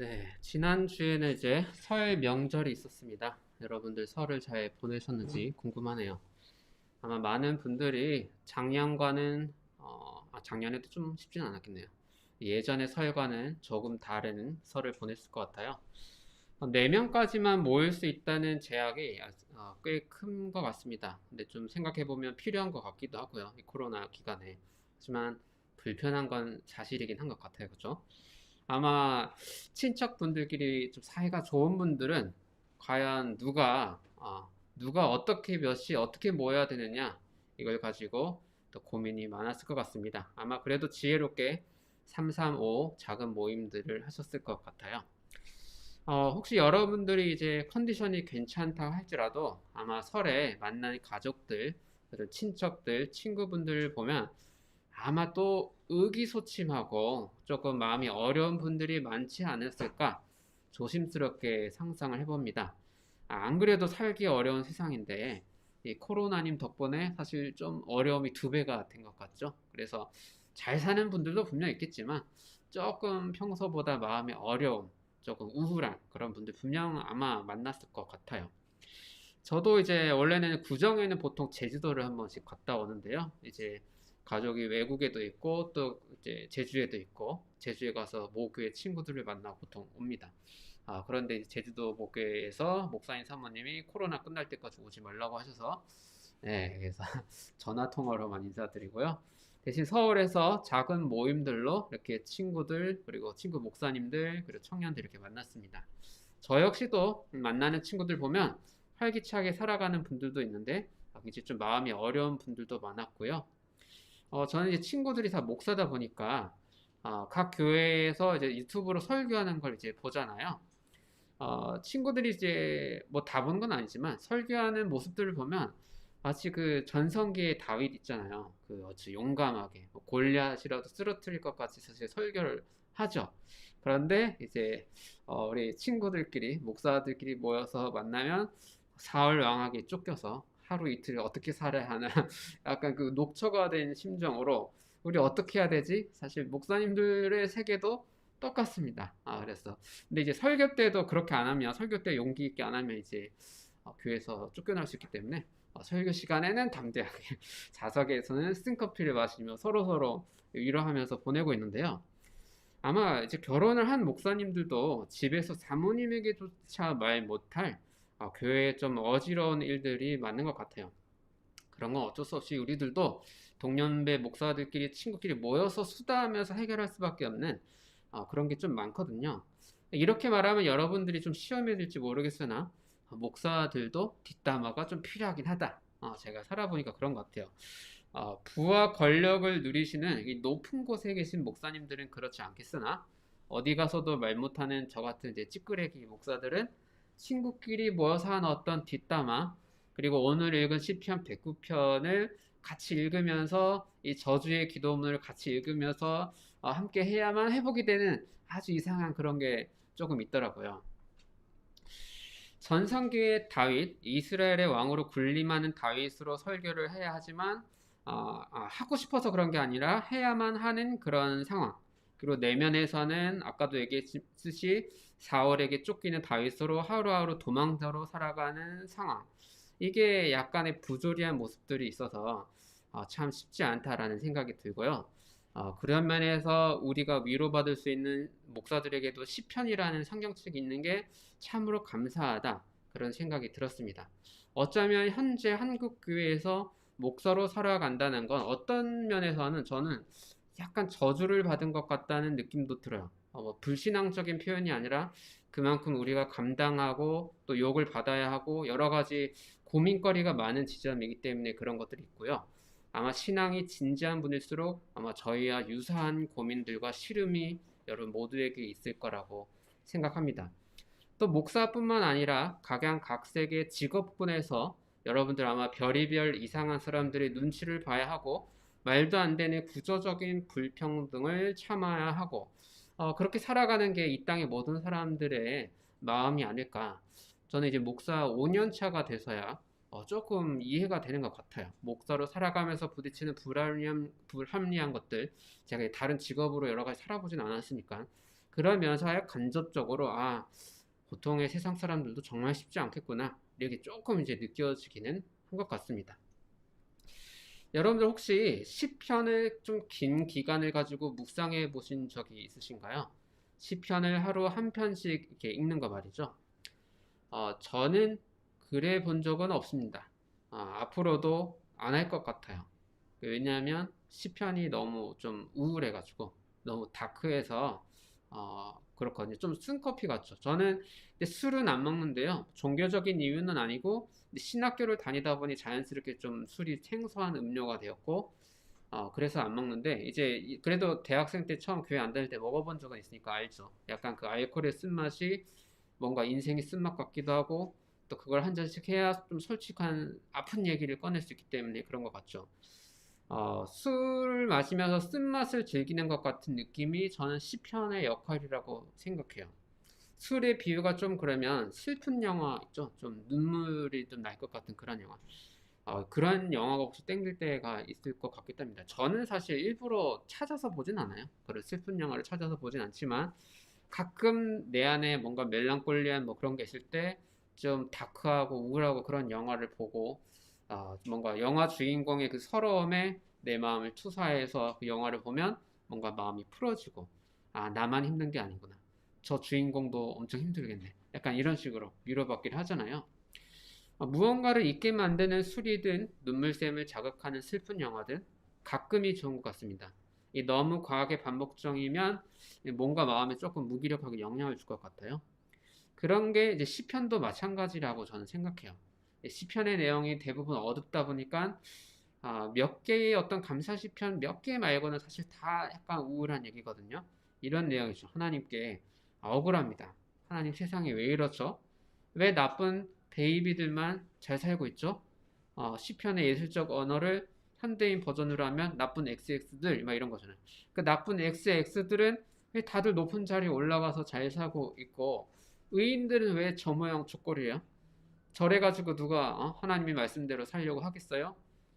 네, 지난주에는 이제 설 명절이 있었습니다. 여러분들 설을 잘 보내셨는지 궁금하네요. 아마 많은 분들이 작년과는, 어, 아, 작년에도 좀 쉽진 않았겠네요. 예전의 설과는 조금 다른 설을 보냈을 것 같아요. 어, 4명까지만 모일 수 있다는 제약이 어, 꽤큰 것 같습니다. 근데 좀 생각해보면 필요한 것 같기도 하고요. 이 코로나 기간에. 하지만 불편한 건 사실이긴 한 것 같아요. 그죠? 아마 친척분들끼리 좀 사이가 좋은 분들은 과연 누가, 어, 누가 어떻게 몇 시 어떻게 모여야 되느냐 이걸 가지고 또 고민이 많았을 것 같습니다. 아마 그래도 지혜롭게 335 작은 모임들을 하셨을 것 같아요. 어, 혹시 여러분들이 이제 컨디션이 괜찮다 할지라도 아마 설에 만난 가족들, 친척들, 친구분들 보면 아마 또 의기소침하고 조금 마음이 어려운 분들이 많지 않았을까 조심스럽게 상상을 해봅니다. 아, 안 그래도 살기 어려운 세상인데 이 코로나님 덕분에 사실 좀 어려움이 두 배가 된 것 같죠. 그래서 잘 사는 분들도 분명 있겠지만 조금 평소보다 마음이 어려움, 조금 우울한 그런 분들 분명 아마 만났을 것 같아요. 저도 이제 원래는 구정에는 보통 제주도를 한 번씩 갔다 오는데요. 이제 가족이 외국에도 있고 또 이제 제주에도 있고 제주에 가서 모교의 친구들을 만나고 보통 옵니다. 아, 그런데 제주도 모교에서 목사님 사모님이 코로나 끝날 때까지 오지 말라고 하셔서 네, 그래서 전화 통화로만 인사드리고요. 대신 서울에서 작은 모임들로 이렇게 친구들 그리고 친구 목사님들 그리고 청년들 이렇게 만났습니다. 저 역시도 만나는 친구들 보면 활기차게 살아가는 분들도 있는데 이제 좀 마음이 어려운 분들도 많았고요. 어, 저는 이제 친구들이 다 목사다 보니까 어, 각 교회에서 이제 유튜브로 설교하는 걸 이제 보잖아요. 어, 친구들이 이제 뭐다 보는 건 아니지만 설교하는 모습들을 보면 마치 그 전성기의 다윗 있잖아요. 그 어찌 용감하게 뭐 골리앗이라도 쓰러뜨릴 것 같이 사실 설교를 하죠. 그런데 이제 어, 우리 친구들끼리 목사들끼리 모여서 만나면 사흘 왕하게 쫓겨서 하루 이틀 어떻게 살아야 하나 약간 그 녹초가 된 심정으로 우리 어떻게 해야 되지? 사실 목사님들의 세계도 똑같습니다. 아, 그래서 근데 이제 설교 때도 그렇게 안 하면 설교 때 용기 있게 안 하면 이제 어, 교회에서 쫓겨날 수 있기 때문에 어, 설교 시간에는 담대하게 자석에서는 쓴커피를 마시며 서로 서로 위로하면서 보내고 있는데요. 아마 이제 결혼을 한 목사님들도 집에서 사모님에게조차 말 못할 어, 교회에 좀 어지러운 일들이 많은 것 같아요. 그런 건 어쩔 수 없이 우리들도 동년배 목사들끼리 친구끼리 모여서 수다하면서 해결할 수밖에 없는 어, 그런 게 좀 많거든요. 이렇게 말하면 여러분들이 좀 시험에 들지 모르겠으나 어, 목사들도 뒷담화가 좀 필요하긴 하다. 어, 제가 살아보니까 그런 것 같아요. 어, 부와 권력을 누리시는 이 높은 곳에 계신 목사님들은 그렇지 않겠으나 어디 가서도 말 못하는 저 같은 이제 찌끄레기 목사들은 친구끼리 모여서 한 어떤 뒷담화 그리고 오늘 읽은 시편 109편을 같이 읽으면서 이 저주의 기도문을 같이 읽으면서 어, 함께 해야만 회복이 되는 아주 이상한 그런 게 조금 있더라고요. 전성기의 다윗, 이스라엘의 왕으로 군림하는 다윗으로 설교를 해야 하지만 어, 아, 하고 싶어서 그런 게 아니라 해야만 하는 그런 상황. 그리고 내면에서는 아까도 얘기했듯이 사월에게 쫓기는 다윗으로 하루하루 도망자로 살아가는 상황. 이게 약간의 부조리한 모습들이 있어서 어, 참 쉽지 않다라는 생각이 들고요. 어, 그런 면에서 우리가 위로받을 수 있는 목사들에게도 시편이라는 성경책이 있는 게 참으로 감사하다 그런 생각이 들었습니다. 어쩌면 현재 한국 교회에서 목사로 살아간다는 건 어떤 면에서는 저는 약간 저주를 받은 것 같다는 느낌도 들어요. 어, 뭐 불신앙적인 표현이 아니라 그만큼 우리가 감당하고 또 욕을 받아야 하고 여러 가지 고민거리가 많은 지점이기 때문에 그런 것들이 있고요. 아마 신앙이 진지한 분일수록 아마 저희와 유사한 고민들과 시름이 여러분 모두에게 있을 거라고 생각합니다. 또 목사뿐만 아니라 각양각색의 직업군에서 여러분들 아마 별의별 이상한 사람들의 눈치를 봐야 하고 말도 안 되는 구조적인 불평등을 참아야 하고 어, 그렇게 살아가는 게 이 땅의 모든 사람들의 마음이 아닐까. 저는 이제 목사 5년 차가 돼서야 어, 조금 이해가 되는 것 같아요. 목사로 살아가면서 부딪히는 불합리한, 불합리한 것들, 제가 다른 직업으로 여러 가지 살아보진 않았으니까 그러면서 간접적으로 아 보통의 세상 사람들도 정말 쉽지 않겠구나 이렇게 조금 이제 느껴지기는 한 것 같습니다. 여러분들 혹시 시편을 좀 긴 기간을 가지고 묵상해 보신 적이 있으신가요? 시편을 하루 한 편씩 이렇게 읽는 거 말이죠. 어, 저는 그래 본 적은 없습니다. 어, 앞으로도 안 할 것 같아요. 왜냐하면 시편이 너무 좀 우울해가지고 너무 다크해서 어, 그렇거든요. 좀 쓴커피 같죠. 저는 술은 안 먹는데요. 종교적인 이유는 아니고 신학교를 다니다 보니 자연스럽게 좀 술이 생소한 음료가 되었고 어, 그래서 안 먹는데 이제 이- 그래도 대학생 때 처음 교회 안 다닐 때 먹어본 적은 있으니까 알죠. 약간 그 알코올의 쓴맛이 뭔가 인생의 쓴맛 같기도 하고 또 그걸 한 잔씩 해야 좀 솔직한 아픈 얘기를 꺼낼 수 있기 때문에 그런 것 같죠. 어, 술 마시면서 쓴맛을 즐기는 것 같은 느낌이 저는 시편의 역할이라고 생각해요. 술의 비유가 좀 그러면 슬픈 영화 있죠? 좀 눈물이 좀 날 것 같은 그런 영화. 어, 그런 영화가 혹시 땡길 때가 있을 것 같기 때문에 저는 사실 일부러 찾아서 보진 않아요. 그런 슬픈 영화를 찾아서 보진 않지만 가끔 내 안에 뭔가 멜랑콜리한 뭐 그런 게 있을 때 좀 다크하고 우울하고 그런 영화를 보고 아, 뭔가 영화 주인공의 그 서러움에 내 마음을 투사해서 그 영화를 보면 뭔가 마음이 풀어지고 아 나만 힘든 게 아니구나. 저 주인공도 엄청 힘들겠네. 약간 이런 식으로 위로받기를 하잖아요. 아, 무언가를 잊게 만드는 술이든 눈물샘을 자극하는 슬픈 영화든 가끔이 좋은 것 같습니다. 이 너무 과하게 반복적이면 뭔가 마음에 조금 무기력하게 영향을 줄 것 같아요. 그런 게 이제 시편도 마찬가지라고 저는 생각해요 시편의 내용이 대부분 어둡다 보니까 아, 몇 개의 어떤 감사 시편 몇 개 말고는 사실 다 약간 우울한 얘기거든요. 이런 내용이죠. 하나님께 억울합니다. 하나님 세상에 왜 이렇죠? 왜 나쁜 베이비들만 잘 살고 있죠? 어, 시편의 예술적 언어를 현대인 버전으로 하면 나쁜 XX들 막 이런 거잖아요. 그 나쁜 XX들은 왜 다들 높은 자리에 올라가서 잘 살고 있고 의인들은 왜 저 모양 저꼴이에요? 저래가지고 누가 어? 하나님의 말씀대로 살려고 하겠어요?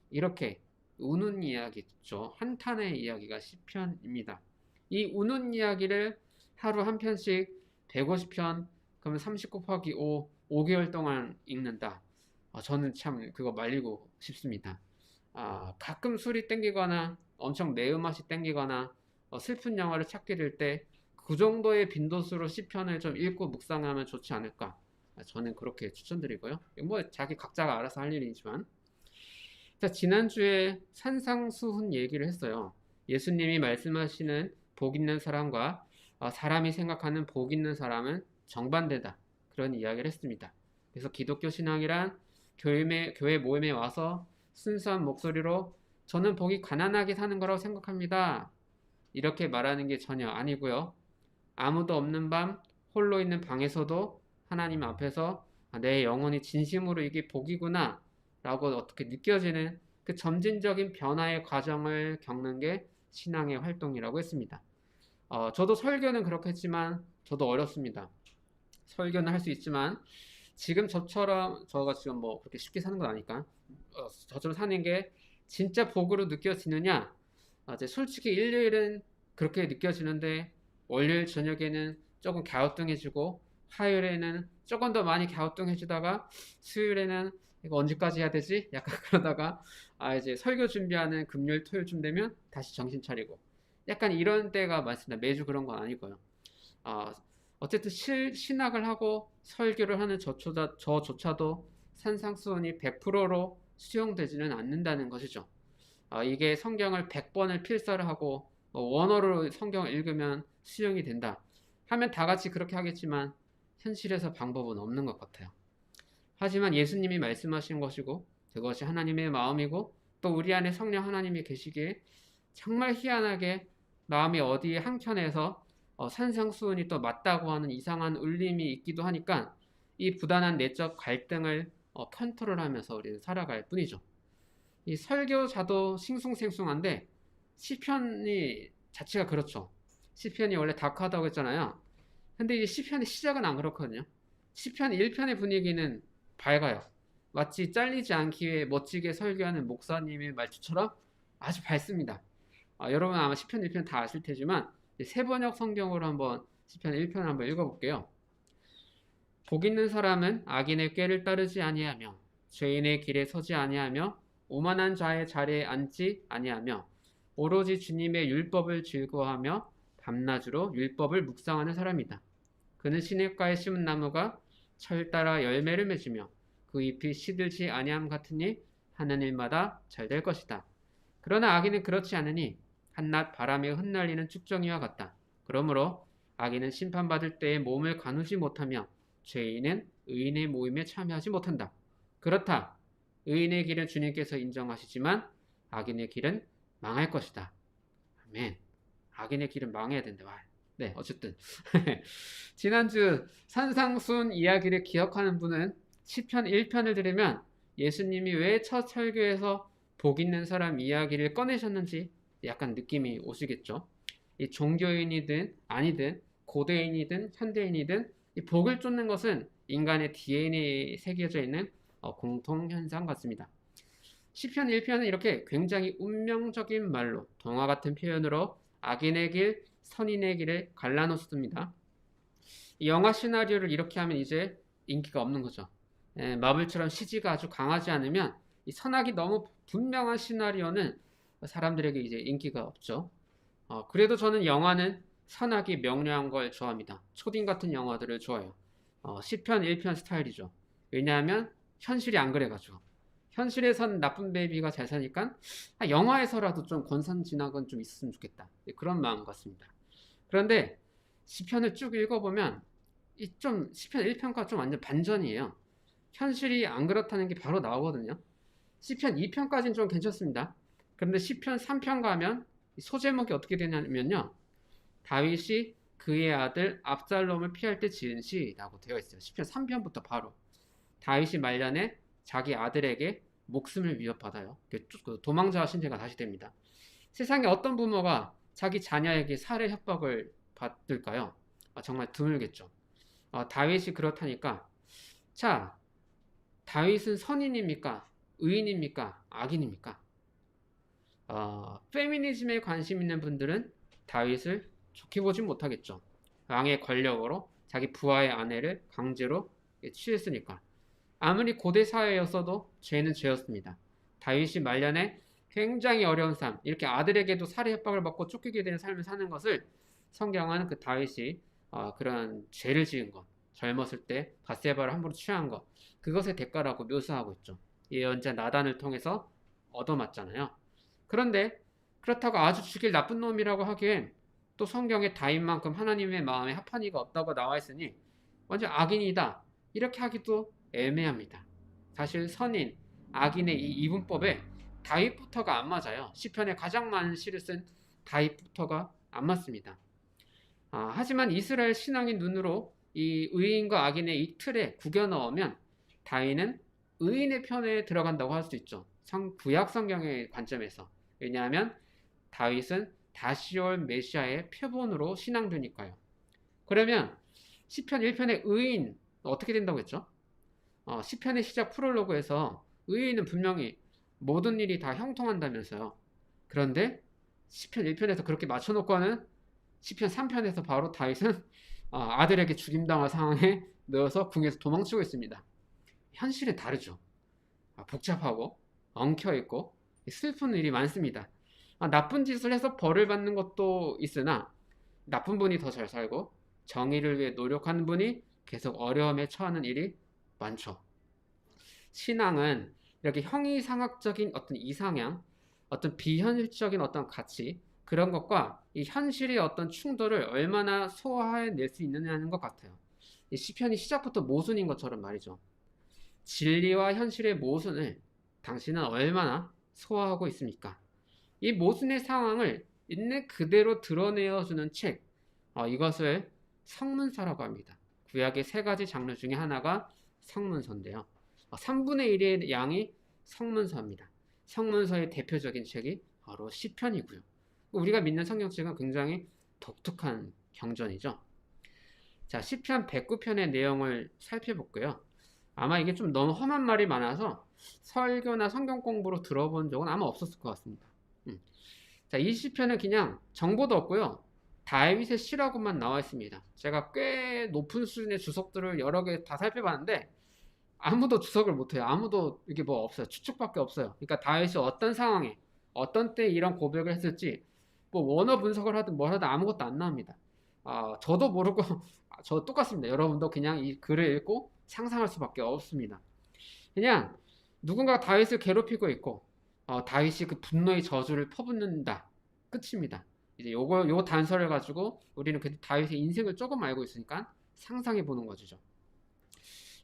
이렇게 우는 이야기죠. 한탄의 이야기가 시편입니다. 이 우는 이야기를 하루 한 편씩 150편 그러면 30 곱하기 5 5개월 동안 읽는다. 아, 저는 참 그거 말리고 싶습니다. 아, 가끔 술이 땡기거나 엄청 매운맛이 땡기거나 어, 슬픈 영화를 찾게 될 때 그 정도의 빈도수로 시편을 좀 읽고 묵상하면 좋지 않을까. 아, 저는 그렇게 추천드리고요. 뭐 자기 각자가 알아서 할 일이지만 자, 지난주에 산상수훈 얘기를 했어요. 예수님이 말씀하시는 복 있는 사람과 어, 사람이 생각하는 복 있는 사람은 정반대다. 그런 이야기를 했습니다. 그래서 기독교 신앙이란 교회, 교회 모임에 와서 순수한 목소리로 저는 복이 가난하게 사는 거라고 생각합니다. 이렇게 말하는 게 전혀 아니고요. 아무도 없는 밤 홀로 있는 방에서도 하나님 앞에서 아, 내 영혼이 진심으로 이게 복이구나 라고 어떻게 느껴지는 그 점진적인 변화의 과정을 겪는 게 신앙의 활동이라고 했습니다. 어, 저도 설교는 그렇게 했지만 저도 어렵습니다. 설교는 할 수 있지만 지금 저처럼 저가 지금 뭐 그렇게 쉽게 사는 건 아니까 어, 저처럼 사는 게 진짜 복으로 느껴지느냐? 아, 이제 솔직히 일요일은 그렇게 느껴지는데 월요일 저녁에는 조금 갸우뚱해지고 화요일에는 조금 더 많이 갸우뚱해지다가 수요일에는 이거 언제까지 해야 되지? 약간 그러다가 아 이제 설교 준비하는 금요일 토요일쯤 되면 다시 정신 차리고 약간 이런 때가 많습니다. 매주 그런 건 아니고요. 아 어쨌든 실, 신학을 하고 설교를 하는 저조차, 저조차도 산상수훈이 100%로 수용되지는 않는다는 것이죠. 아, 이게 성경을 100번을 필사를 하고 뭐 원어로 성경을 읽으면 수용이 된다. 하면 다 같이 그렇게 하겠지만 현실에서 방법은 없는 것 같아요. 하지만 예수님이 말씀하신 것이고 그것이 하나님의 마음이고 또 우리 안에 성령 하나님이 계시기에 정말 희한하게 마음이 어디 한켠에서 어, 산상수훈이 또 맞다고 하는 이상한 울림이 있기도 하니까 이 부단한 내적 갈등을 어, 컨트롤하면서 우리는 살아갈 뿐이죠. 이 설교자도 싱숭생숭한데 시편이 자체가 그렇죠. 시편이 원래 다크하다고 했잖아요. 근데 이제 시편의 시작은 안 그렇거든요. 시편 1편의 분위기는 밝아요. 마치 잘리지 않기 위해 멋지게 설교하는 목사님의 말투처럼 아주 밝습니다. 아, 여러분 아마 시편 1편 다 아실 테지만 세 번역 성경으로 한번 시편 1편 한번 읽어볼게요. 복 있는 사람은 악인의 꾀를 따르지 아니하며 죄인의 길에 서지 아니하며 오만한 자의 자리에 앉지 아니하며 오로지 주님의 율법을 즐거워하며 밤낮으로 율법을 묵상하는 사람이다. 그는 시냇가에 심은 나무가 철 따라 열매를 맺으며 그 잎이 시들지 아니함 같으니 하는 일마다 잘 될 것이다. 그러나 악인은 그렇지 않으니 한낱 바람에 흩날리는 축정이와 같다. 그러므로 악인은 심판받을 때에 몸을 가누지 못하며 죄인은 의인의 모임에 참여하지 못한다. 그렇다. 의인의 길은 주님께서 인정하시지만 악인의 길은 망할 것이다. 아멘. 악인의 길은 망해야 된다. 와. 네, 어쨌든 지난주 산상순 이야기를 기억하는 분은 시편 1편을 들으면 예수님이 왜 첫 설교에서 복 있는 사람 이야기를 꺼내셨는지 약간 느낌이 오시겠죠. 이 종교인이든 아니든 고대인이든 현대인이든 이 복을 쫓는 것은 인간의 DNA에 새겨져 있는 어, 공통 현상 같습니다. 시편 1편은 이렇게 굉장히 운명적인 말로 동화 같은 표현으로 악인의 길, 선인의 길을 갈라놓습니다. 이 영화 시나리오를 이렇게 하면 이제 인기가 없는 거죠. 예, 마블처럼 CG가 아주 강하지 않으면 이 선악이 너무 분명한 시나리오는 사람들에게 이제 인기가 없죠. 어, 그래도 저는 영화는 선악이 명료한 걸 좋아합니다. 초딩 같은 영화들을 좋아해요. 어, 10편, 1편 스타일이죠. 왜냐하면 현실이 안 그래가지고. 현실에선 나쁜 베이비가 잘 사니까 아, 영화에서라도 좀 권선진악은 좀 있었으면 좋겠다. 네, 그런 마음 같습니다. 그런데 시편을 쭉 읽어보면 이 좀 시편 1편과 좀 완전 반전이에요. 현실이 안 그렇다는 게 바로 나오거든요. 시편 2편까지는 좀 괜찮습니다. 그런데 시편 3편 가면 소제목이 어떻게 되냐면요. 다윗이 그의 아들 압살롬을 피할 때 지은 시라고 되어 있어요. 시편 3편부터 바로 다윗이 말년에 자기 아들에게 목숨을 위협받아요. 그 도망자 신세가 다시 됩니다. 세상에 어떤 부모가 자기 자녀에게 살해 협박을 받을까요? 아, 정말 드물겠죠. 아, 다윗이 그렇다니까. 자, 다윗은 선인입니까? 의인입니까? 악인입니까? 어, 페미니즘에 관심 있는 분들은 다윗을 좋게 보지 못하겠죠. 왕의 권력으로 자기 부하의 아내를 강제로 취했으니까. 아무리 고대 사회였어도 죄는 죄였습니다. 다윗이 말년에 굉장히 어려운 삶, 이렇게 아들에게도 살해 협박을 받고 쫓기게 되는 삶을 사는 것을 성경은 그 다윗이 어, 그런 죄를 지은 것, 젊었을 때 바세바를 함부로 취한 것, 그것의 대가라고 묘사하고 있죠. 예언자 나단을 통해서 얻어맞잖아요. 그런데 그렇다고 아주 죽일 나쁜 놈이라고 하기엔 또 성경에 다인만큼 하나님의 마음에 합한 이가 없다고 나와 있으니 완전 악인이다. 이렇게 하기도 애매합니다. 사실 선인, 악인의 이 이분법에 다윗부터가 안 맞아요. 시편에 가장 많은 시를 쓴 다윗부터가 안 맞습니다. 아, 하지만 이스라엘 신앙인 눈으로 이 의인과 악인의 이 틀에 구겨 넣으면 다윗은 의인의 편에 들어간다고 할 수 있죠. 성, 구약 성경의 관점에서. 왜냐하면 다윗은 다시 올 메시아의 표본으로 신앙되니까요. 그러면 시편 1편의 의인 어떻게 된다고 했죠? 어, 시편의 시작 프롤로그에서 의인은 분명히 모든 일이 다 형통한다면서요. 그런데 시편 1편에서 그렇게 맞춰놓고는 시편 3편에서 바로 다윗은 어, 아들에게 죽임당할 상황에 넣어서 궁에서 도망치고 있습니다. 현실은 다르죠. 아, 복잡하고 엉켜있고 슬픈 일이 많습니다. 아, 나쁜 짓을 해서 벌을 받는 것도 있으나 나쁜 분이 더 잘 살고 정의를 위해 노력하는 분이 계속 어려움에 처하는 일이 많죠. 신앙은 이렇게 형이상학적인 어떤 이상향, 어떤 비현실적인 어떤 가치 그런 것과 이 현실의 어떤 충돌을 얼마나 소화해낼 수 있느냐는 것 같아요. 이 시편이 시작부터 모순인 것처럼 말이죠. 진리와 현실의 모순을 당신은 얼마나 소화하고 있습니까? 이 모순의 상황을 있는 그대로 드러내어주는 책, 어, 이것을 성문서라고 합니다. 구약의 세 가지 장르 중에 하나가 성문서인데요. 3분의 1의 양이 성문서입니다. 성문서의 대표적인 책이 바로 시편이고요. 우리가 믿는 성경책은 굉장히 독특한 경전이죠. 자, 시편 109편의 내용을 살펴볼게요. 아마 이게 좀 너무 험한 말이 많아서 설교나 성경 공부로 들어본 적은 아마 없었을 것 같습니다. 음. 자, 이 시편은 그냥 정보도 없고요. 다윗의 시라고만 나와 있습니다. 제가 꽤 높은 수준의 주석들을 여러 개 다 살펴봤는데 아무도 주석을 못해요. 아무도 이게 뭐 없어요. 추측밖에 없어요. 그러니까 다윗이 어떤 상황에 어떤 때 이런 고백을 했을지 뭐 원어 분석을 하든 뭘 하든 아무것도 안 나옵니다. 아, 저도 모르고 저 똑같습니다. 여러분도 그냥 이 글을 읽고 상상할 수밖에 없습니다. 그냥 누군가 다윗을 괴롭히고 있고 어, 다윗이 그 분노의 저주를 퍼붓는다. 끝입니다. 이제 요거 요 단서를 가지고 우리는 그 다윗의 인생을 조금 알고 있으니까 상상해 보는 거죠.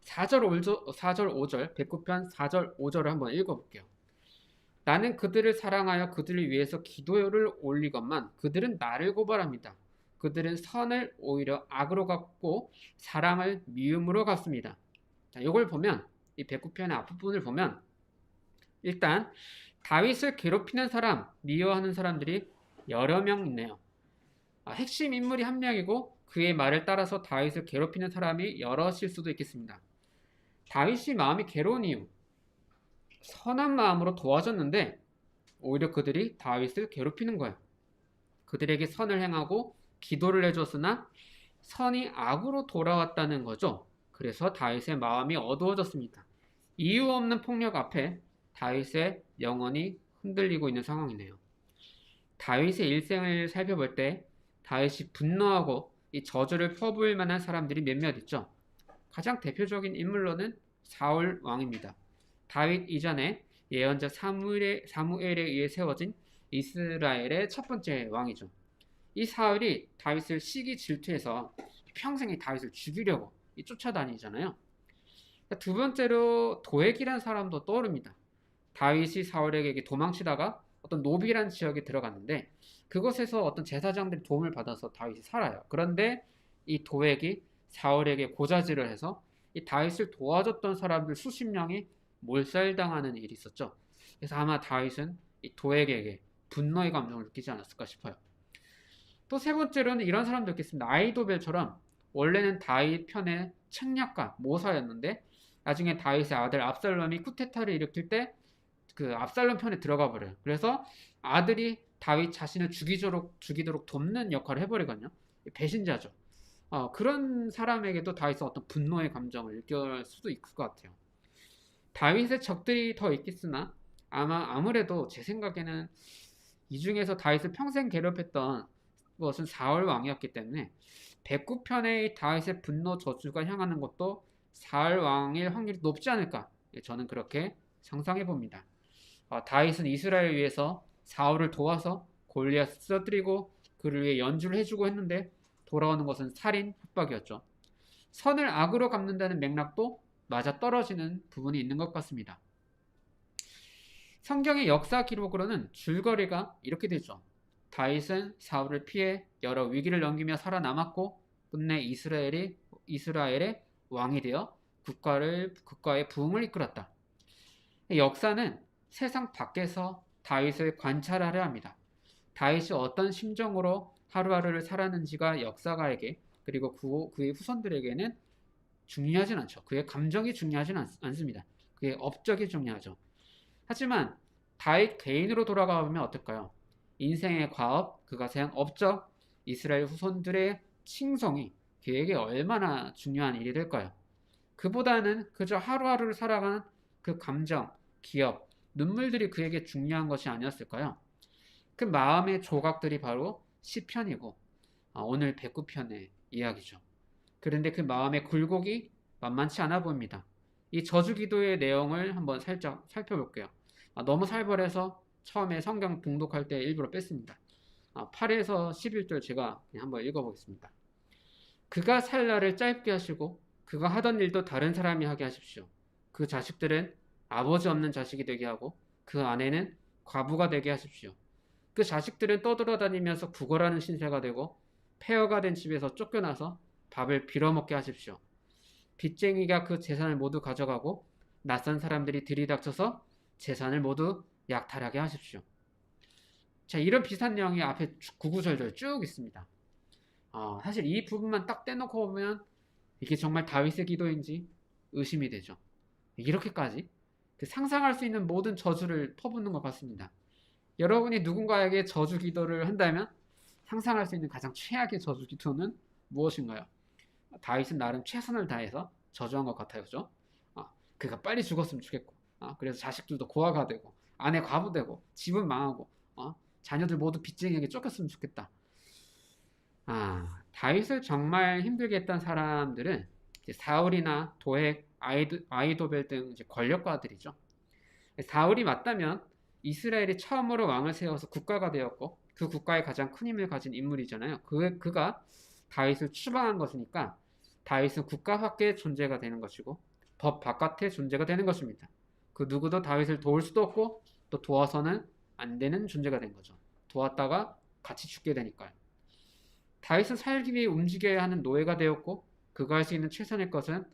4절 5절, 4절 5절, 109편 4절 5절을 한번 읽어 볼게요. 나는 그들을 사랑하여 그들을 위해서 기도를 올리건만 그들은 나를 고발합니다. 그들은 선을 오히려 악으로 갚고 사랑을 미움으로 갚습니다. 자, 이걸 보면 이 109편의 앞부분을 보면 일단 다윗을 괴롭히는 사람, 미워하는 사람들이 여러 명 있네요. 아, 핵심 인물이 한 명이고 그의 말을 따라서 다윗을 괴롭히는 사람이 여럿일 수도 있겠습니다. 다윗이 마음이 괴로운 이유, 선한 마음으로 도와줬는데 오히려 그들이 다윗을 괴롭히는 거예요. 그들에게 선을 행하고 기도를 해줬으나 선이 악으로 돌아왔다는 거죠. 그래서 다윗의 마음이 어두워졌습니다. 이유 없는 폭력 앞에 다윗의 영혼이 흔들리고 있는 상황이네요. 다윗의 일생을 살펴볼 때 다윗이 분노하고 이 저주를 퍼부을 만한 사람들이 몇몇 있죠. 가장 대표적인 인물로는 사울 왕입니다. 다윗 이전에 예언자 사무엘에, 사무엘에 의해 세워진 이스라엘의 첫 번째 왕이죠. 이 사울이 다윗을 시기 질투해서 평생에 다윗을 죽이려고 쫓아다니잖아요. 두 번째로 도액이라는 사람도 떠오릅니다. 다윗이 사울에게 도망치다가 어떤 노비란 지역에 들어갔는데 그곳에서 어떤 제사장들이 도움을 받아서 다윗이 살아요. 그런데 이 도액이 사울에게 고자질을 해서 이 다윗을 도와줬던 사람들 수십 명이 몰살당하는 일이 있었죠. 그래서 아마 다윗은 이 도액에게 분노의 감정을 느끼지 않았을까 싶어요. 또 세 번째로는 이런 사람도 있겠습니다. 아이도벨처럼 원래는 다윗 편의 책략가 모사였는데 나중에 다윗의 아들 압살롬이 쿠데타를 일으킬 때 그 압살롬 편에 들어가 버려요. 그래서 아들이 다윗 자신을 죽이도록 죽이도록 돕는 역할을 해버리거든요. 배신자죠. 어, 그런 사람에게도 다윗은 어떤 분노의 감정을 느낄 수도 있을 것 같아요. 다윗의 적들이 더 있겠으나 아마 아무래도 제 생각에는 이 중에서 다윗을 평생 괴롭혔던 것은 사울 왕이었기 때문에 109편의 다윗의 분노 저주가 향하는 것도 사울 왕일 확률이 높지 않을까 예, 저는 그렇게 상상해 봅니다. 어, 다윗은 이스라엘을 위해서 사울을 도와서 골리앗 쓰러뜨리고 그를 위해 연주를 해주고 했는데 돌아오는 것은 살인 협박이었죠. 선을 악으로 갚는다는 맥락도 맞아 떨어지는 부분이 있는 것 같습니다. 성경의 역사 기록으로는 줄거리가 이렇게 되죠. 다윗은 사울을 피해 여러 위기를 넘기며 살아남았고 끝내 이스라엘이 이스라엘의 왕이 되어 국가를 국가의 부흥을 이끌었다. 역사는 세상 밖에서 다윗을 관찰하려 합니다. 다윗이 어떤 심정으로 하루하루를 살았는지가 역사가에게 그리고 그, 그의 후손들에게는 중요하진 않죠. 그의 감정이 중요하진 않, 않습니다. 그의 업적이 중요하죠. 하지만 다윗 개인으로 돌아가 보면 어떨까요? 인생의 과업, 그가 세운 업적, 이스라엘 후손들의 칭송이 그에게 얼마나 중요한 일이 될까요? 그보다는 그저 하루하루를 살아가는 그 감정, 기억, 눈물들이 그에게 중요한 것이 아니었을까요? 그 마음의 조각들이 바로 시편이고 아, 오늘 109편의 이야기죠. 그런데 그 마음의 굴곡이 만만치 않아 보입니다. 이 저주 기도의 내용을 한번 살짝 살펴볼게요. 아, 너무 살벌해서 처음에 성경 봉독할 때 일부러 뺐습니다. 8에서 아, 11절 제가 한번 읽어보겠습니다. 그가 살 날을 짧게 하시고 그가 하던 일도 다른 사람이 하게 하십시오. 그 자식들은 아버지 없는 자식이 되게 하고 그 아내는 과부가 되게 하십시오. 그 자식들은 떠돌아다니면서 구걸하는 신세가 되고 폐허가 된 집에서 쫓겨나서 밥을 빌어먹게 하십시오. 빚쟁이가 그 재산을 모두 가져가고 낯선 사람들이 들이닥쳐서 재산을 모두 약탈하게 하십시오. 자, 이런 비슷한 내용이 앞에 구구절절 쭉 있습니다. 어, 사실 이 부분만 딱 떼놓고 보면 이게 정말 다윗의 기도인지 의심이 되죠. 이렇게까지 그 상상할 수 있는 모든 저주를 퍼붓는 것 같습니다. 여러분이 누군가에게 저주 기도를 한다면 상상할 수 있는 가장 최악의 저주 기도는 무엇인가요? 다윗은 나름 최선을 다해서 저주한 것 같아요, 그죠? 아, 그가 빨리 죽었으면 좋겠고, 아, 그래서 자식들도 고아가 되고, 아내 과부되고, 집은 망하고, 어? 자녀들 모두 빚쟁이에게 쫓겼으면 좋겠다. 아, 다윗을 정말 힘들게 했던 사람들은 사울이나 도액, 아이도, 아이도벨 등 권력가들이죠. 사울이 맞다면 이스라엘이 처음으로 왕을 세워서 국가가 되었고 그 국가의 가장 큰 힘을 가진 인물이잖아요. 그, 그가 다윗을 추방한 것이니까 다윗은 국가 밖의 존재가 되는 것이고 법 바깥의 존재가 되는 것입니다. 그 누구도 다윗을 도울 수도 없고 또 도와서는 안 되는 존재가 된 거죠. 도왔다가 같이 죽게 되니까요. 다윗은 살기 위해 움직여야 하는 노예가 되었고 그가 할 수 있는 최선의 것은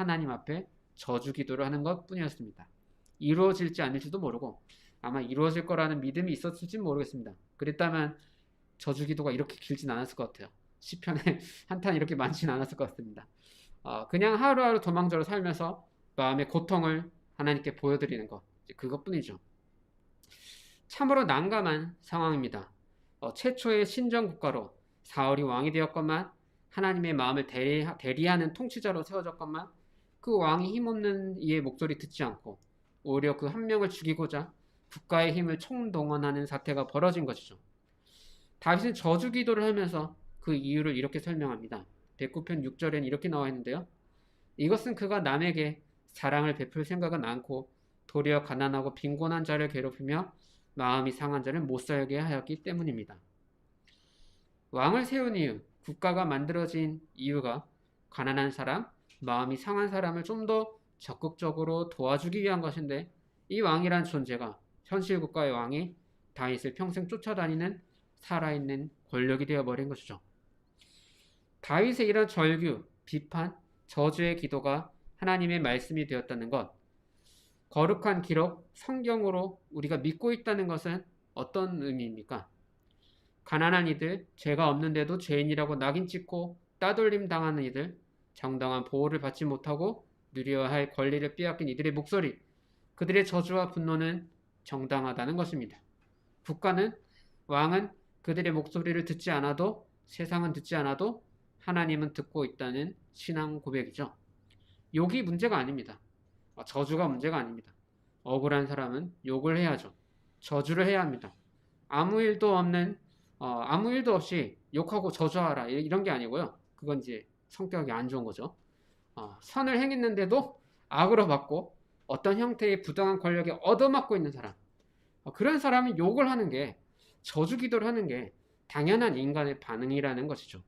하나님 앞에 저주 기도를 하는 것 뿐이었습니다. 이루어질지 아닐지도 모르고 아마 이루어질 거라는 믿음이 있었을지 모르겠습니다. 그랬다면 저주 기도가 이렇게 길진 않았을 것 같아요. 시편에 한탄 이렇게 많지는 않았을 것 같습니다. 어, 그냥 하루하루 도망자로 살면서 마음의 고통을 하나님께 보여드리는 것 그것뿐이죠. 참으로 난감한 상황입니다. 어, 최초의 신정 국가로 사울이 왕이 되었건만 하나님의 마음을 대리, 대리하는 통치자로 세워졌건만 그 왕이 힘없는 이의 목소리 듣지 않고 오히려 그 한 명을 죽이고자 국가의 힘을 총동원하는 사태가 벌어진 것이죠. 다윗은 저주 기도를 하면서 그 이유를 이렇게 설명합니다. 109편 6절엔 이렇게 나와 있는데요. 이것은 그가 남에게 사랑을 베풀 생각은 않고 도리어 가난하고 빈곤한 자를 괴롭히며 마음이 상한 자를 못 살게 하였기 때문입니다. 왕을 세운 이유, 국가가 만들어진 이유가 가난한 사람, 마음이 상한 사람을 좀 더 적극적으로 도와주기 위한 것인데 이 왕이란 존재가 현실 국가의 왕이 다윗을 평생 쫓아다니는 살아있는 권력이 되어버린 것이죠. 다윗의 이런 절규, 비판, 저주의 기도가 하나님의 말씀이 되었다는 것, 거룩한 기록, 성경으로 우리가 믿고 있다는 것은 어떤 의미입니까? 가난한 이들, 죄가 없는데도 죄인이라고 낙인 찍고 따돌림 당하는 이들, 정당한 보호를 받지 못하고 누려야 할 권리를 빼앗긴 이들의 목소리, 그들의 저주와 분노는 정당하다는 것입니다. 국가는, 왕은 그들의 목소리를 듣지 않아도 세상은 듣지 않아도 하나님은 듣고 있다는 신앙 고백이죠. 욕이 문제가 아닙니다. 어, 저주가 문제가 아닙니다. 억울한 사람은 욕을 해야죠. 저주를 해야 합니다. 아무 일도 없는 어, 아무 일도 없이 욕하고 저주하라 이런 게 아니고요. 그건 이제 성격이 안 좋은 거죠. 어, 선을 행했는데도 악으로 받고 어떤 형태의 부당한 권력에 얻어맞고 있는 사람 어, 그런 사람이 욕을 하는 게 저주 기도를 하는 게 당연한 인간의 반응이라는 것이죠.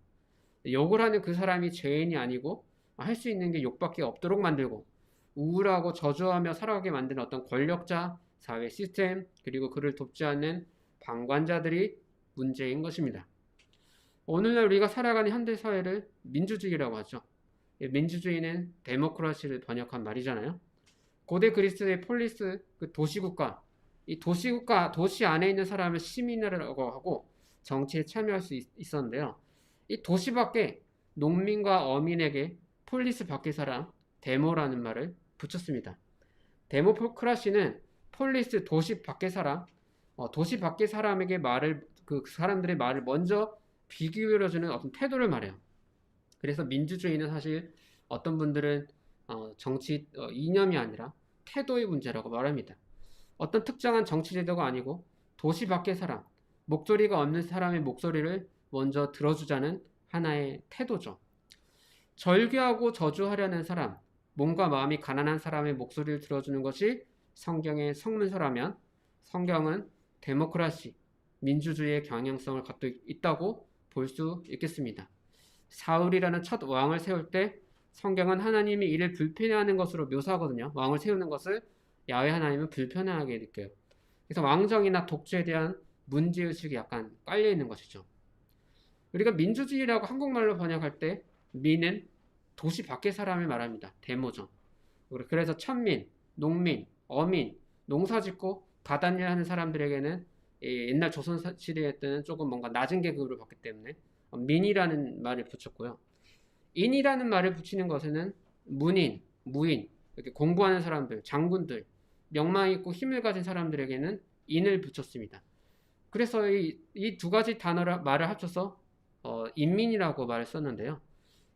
욕을 하는 그 사람이 죄인이 아니고 할 수 있는 게 욕밖에 없도록 만들고 우울하고 저주하며 살아가게 만드는 어떤 권력자, 사회 시스템, 그리고 그를 돕지 않는 방관자들이 문제인 것입니다. 오늘날 우리가 살아가는 현대 사회를 민주주의라고 하죠. 민주주의는 데모크라시를 번역한 말이잖아요. 고대 그리스의 폴리스 그 도시국가, 이 도시국가 도시 안에 있는 사람을 시민이라고 하고 정치에 참여할 수 있, 있었는데요. 이 도시 밖에 농민과 어민에게 폴리스 밖의 사람 데모라는 말을 붙였습니다. 데모크라시는 폴리스 도시 밖의 사람, 어, 도시 밖의 사람에게 말을 그 사람들의 말을 먼저 귀 기울여주는 어떤 태도를 말해요. 그래서 민주주의는 사실 어떤 분들은 어, 정치 어, 이념이 아니라 태도의 문제라고 말합니다. 어떤 특정한 정치 제도가 아니고 도시 밖의 사람, 목소리가 없는 사람의 목소리를 먼저 들어주자는 하나의 태도죠. 절규하고 저주하려는 사람, 몸과 마음이 가난한 사람의 목소리를 들어주는 것이 성경의 성문서라면 성경은 데모크라시, 민주주의의 경향성을 갖고 있다고 볼 수 있겠습니다. 사울이라는 첫 왕을 세울 때 성경은 하나님이 이를 불편해하는 것으로 묘사하거든요. 왕을 세우는 것을 야외 하나님은 불편해하게 느껴요. 그래서 왕정이나 독주에 대한 문제의식이 약간 깔려 있는 것이죠. 우리가 민주주의라고 한국말로 번역할 때 민은 도시 밖의 사람을 말합니다. 데모죠. 그래서 천민, 농민, 어민, 농사짓고 바닷일 하는 사람들에게는 옛날 조선 시대 때는 조금 뭔가 낮은 계급으로 봤기 때문에 민이라는 말을 붙였고요. 인이라는 말을 붙이는 것에는 문인, 무인, 이렇게 공부하는 사람들, 장군들, 명망 있고 힘을 가진 사람들에게는 인을 붙였습니다. 그래서 이 두 가지 단어를 말을 합쳐서 어, 인민이라고 말을 썼는데요.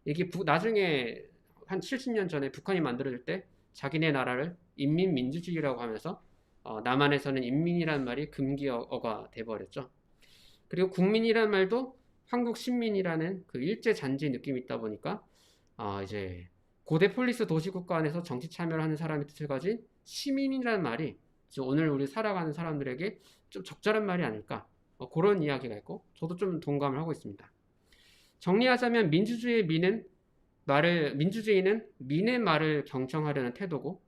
이게 부- 나중에 한 70년 전에 북한이 만들어질 때 자기네 나라를 인민민주주의라고 하면서 어, 남한에서는 인민이라는 말이 금기어가 돼버렸죠. 그리고 국민이라는 말도 한국 신민이라는 그 일제 잔지 느낌이 있다 보니까 어, 이제 고대 폴리스 도시국가 안에서 정치 참여를 하는 사람의 뜻을 가진 시민이라는 말이 오늘 우리 살아가는 사람들에게 좀 적절한 말이 아닐까 어, 그런 이야기가 있고 저도 좀 동감을 하고 있습니다. 정리하자면 민주주의의 민은 말을 민주주의는 민의 말을 경청하려는 태도고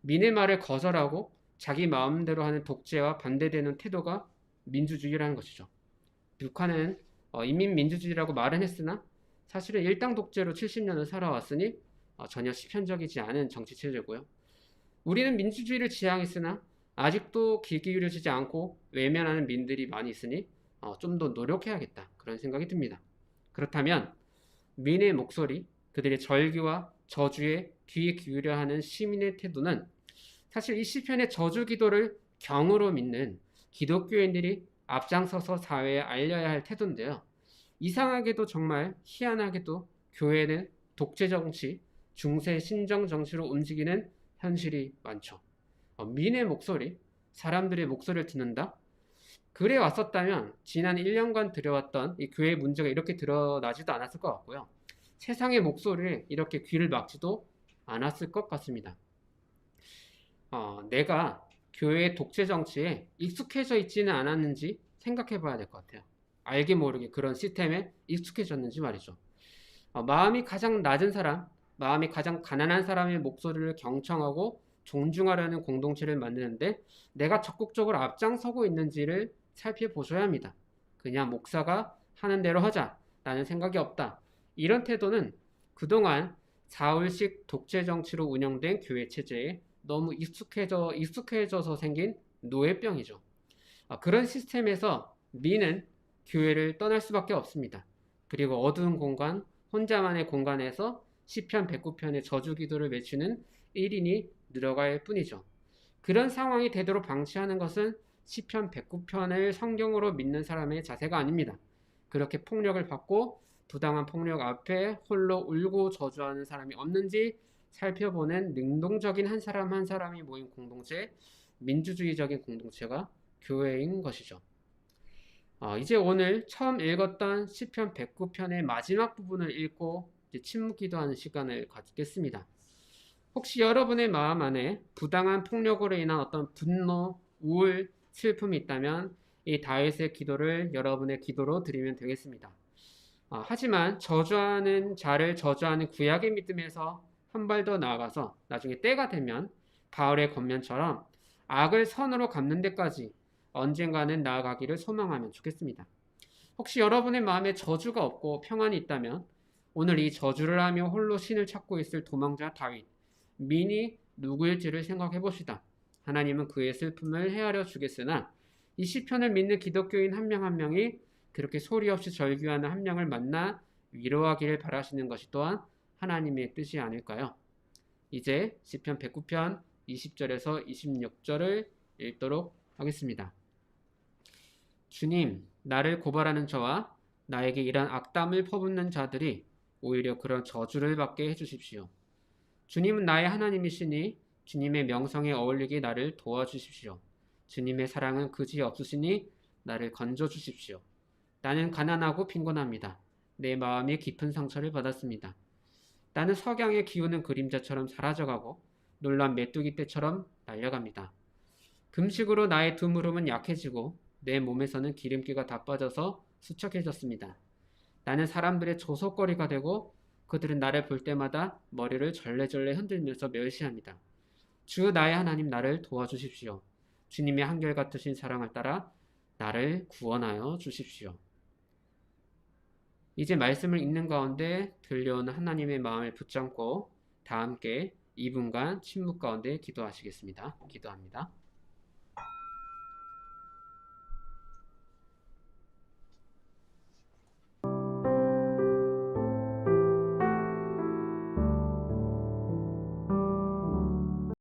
민의 말을 거절하고 자기 마음대로 하는 독재와 반대되는 태도가 민주주의라는 것이죠. 북한은 어, 인민민주주의라고 말은 했으나 사실은 일당 독재로 70년을 살아왔으니 어, 전혀 시편적이지 않은 정치 체제고요. 우리는 민주주의를 지향했으나 아직도 귀 기울여지지 않고 외면하는 민들이 많이 있으니 어, 좀 더 노력해야겠다 그런 생각이 듭니다. 그렇다면 민의 목소리, 그들의 절규와 저주에 귀 기울여 하는 시민의 태도는 사실 이 시편의 저주 기도를 경으로 믿는 기독교인들이 앞장서서 사회에 알려야 할 태도인데요. 이상하게도 정말 희한하게도 교회는 독재 정치, 중세 신정 정치로 움직이는 현실이 많죠. 어, 민의 목소리, 사람들의 목소리를 듣는다. 그래 왔었다면 지난 1년간 들여왔던 이 교회의 문제가 이렇게 드러나지도 않았을 것 같고요. 세상의 목소리에 이렇게 귀를 막지도 않았을 것 같습니다. 어, 내가 교회의 독재 정치에 익숙해져 있지는 않았는지 생각해 봐야 될 것 같아요. 알게 모르게 그런 시스템에 익숙해졌는지 말이죠. 어, 마음이 가장 낮은 사람, 마음이 가장 가난한 사람의 목소리를 경청하고 존중하려는 공동체를 만드는데 내가 적극적으로 앞장서고 있는지를 살펴보셔야 합니다. 그냥 목사가 하는 대로 하자. 라는 생각이 없다. 이런 태도는 그동안 사울식 독재 정치로 운영된 교회 체제에 너무 익숙해져, 익숙해져서 생긴 노예병이죠. 아, 그런 시스템에서 미는 교회를 떠날 수밖에 없습니다. 그리고 어두운 공간, 혼자만의 공간에서 시편 109편의 저주 기도를 외치는 1인이 늘어갈 뿐이죠. 그런 상황이 되도록 방치하는 것은 시편 109편을 성경으로 믿는 사람의 자세가 아닙니다. 그렇게 폭력을 받고 부당한 폭력 앞에 홀로 울고 저주하는 사람이 없는지 살펴보는 능동적인 한 사람 한 사람이 모인 공동체, 민주주의적인 공동체가 교회인 것이죠. 어, 이제 오늘 처음 읽었던 시편 109편의 마지막 부분을 읽고 침묵 기도하는 시간을 갖겠습니다. 혹시 여러분의 마음 안에 부당한 폭력으로 인한 어떤 분노, 우울, 슬픔이 있다면 이 다윗의 기도를 여러분의 기도로 드리면 되겠습니다. 아, 하지만 저주하는 자를 저주하는 구약의 믿음에서 한 발 더 나아가서 나중에 때가 되면 바울의 겉면처럼 악을 선으로 갚는 데까지 언젠가는 나아가기를 소망하면 좋겠습니다. 혹시 여러분의 마음에 저주가 없고 평안이 있다면 오늘 이 저주를 하며 홀로 신을 찾고 있을 도망자 다윗, 민이 누구일지를 생각해 봅시다. 하나님은 그의 슬픔을 헤아려 주겠으나 이 시편을 믿는 기독교인 한 명한 명이 그렇게 소리 없이 절규하는 한 명을 만나 위로하기를 바라시는 것이 또한 하나님의 뜻이 아닐까요? 이제 시편 109편 20절에서 26절을 읽도록 하겠습니다. 주님, 나를 고발하는 저와 나에게 이런 악담을 퍼붓는 자들이 오히려 그런 저주를 받게 해주십시오. 주님은 나의 하나님이시니 주님의 명성에 어울리게 나를 도와주십시오. 주님의 사랑은 그지 없으시니 나를 건져 주십시오. 나는 가난하고 빈곤합니다. 내 마음에 깊은 상처를 받았습니다. 나는 석양의 기우는 그림자처럼 사라져가고 놀란 메뚜기 떼처럼 날려갑니다. 금식으로 나의 두 무릎은 약해지고 내 몸에서는 기름기가 다 빠져서 수척해졌습니다. 나는 사람들의 조속거리가 되고 그들은 나를 볼 때마다 머리를 절레절레 흔들면서 멸시합니다. 주 나의 하나님 나를 도와주십시오. 주님의 한결같으신 사랑을 따라 나를 구원하여 주십시오. 이제 말씀을 읽는 가운데 들려오는 하나님의 마음을 붙잡고 다 함께 2분간 침묵 가운데 기도하시겠습니다. 기도합니다.